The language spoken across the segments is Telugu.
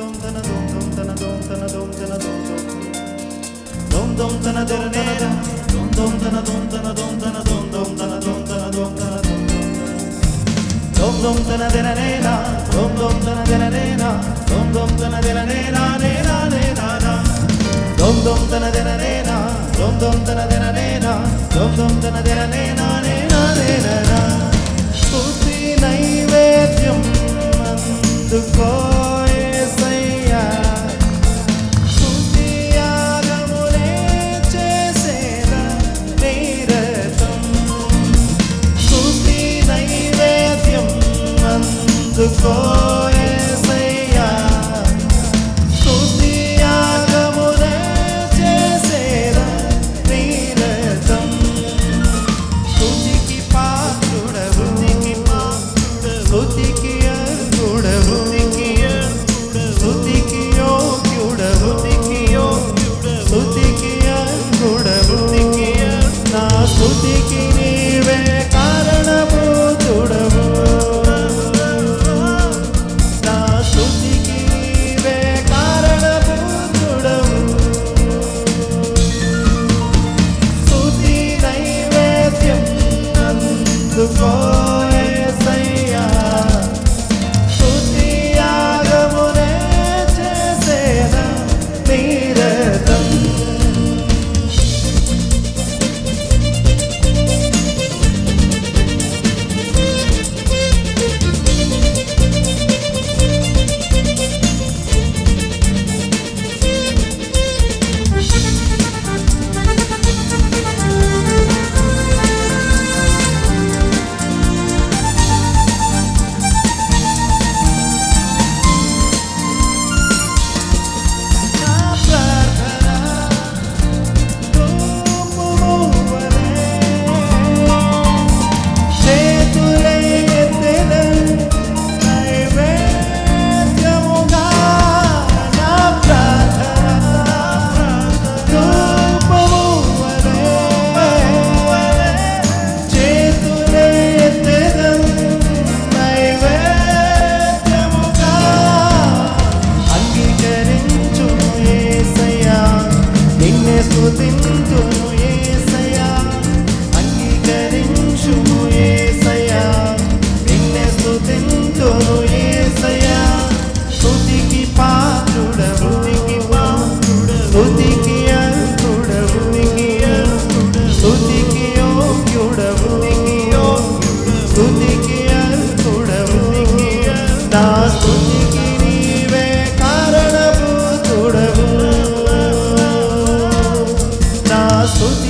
dom dana dom dom dana dom dana dom dana dom dom dom dana dana dana dom dom dana dom dana dom dana dom dom dana dom dana dom dana dom dom dom dana dana dana dom dom dana dana dana dom dom dana dana dana dana dana dana dom dom dana dana dana dom dom dana dana dana dom dom dana dana dana the fall. స్థుతింతును ఏసయా స్థుతికి పాత్రుడవు. స్థుతికి అంతుడవు. స్థుతికి యోగ్యుడవు. స్థుతికి అంతుడవు. నా స్థుతికి నీవే కారణభూతుడవు. నా స్థుతి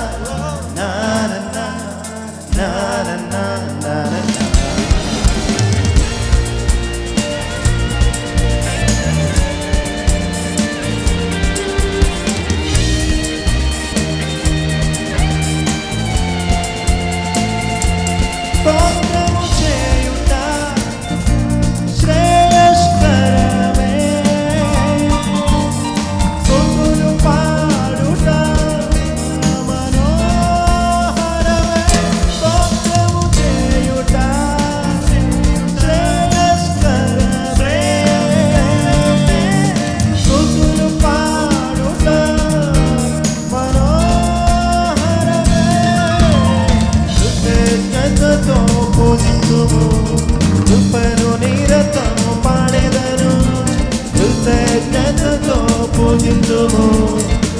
కృతజ్ఞతతో పూజించుము.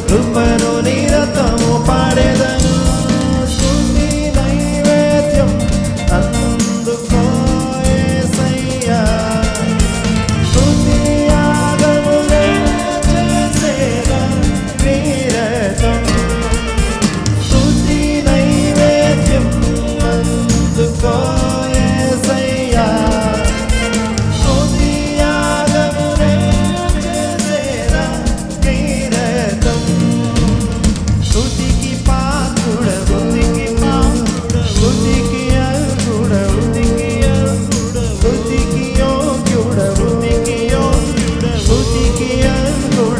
కృపను నీ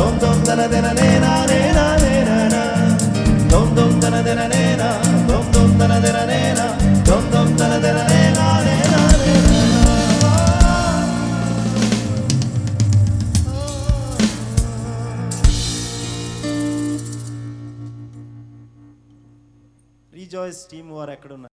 తన దెన నేనా నేనా నేనా దొం దొం తన దెన నేనా దొం దొం తన దెన నేనా దొం దొం తన దెన నేనా నేనా నేనా రీజాయిస్ టీమ్ వారు ఎక్కడున్నారు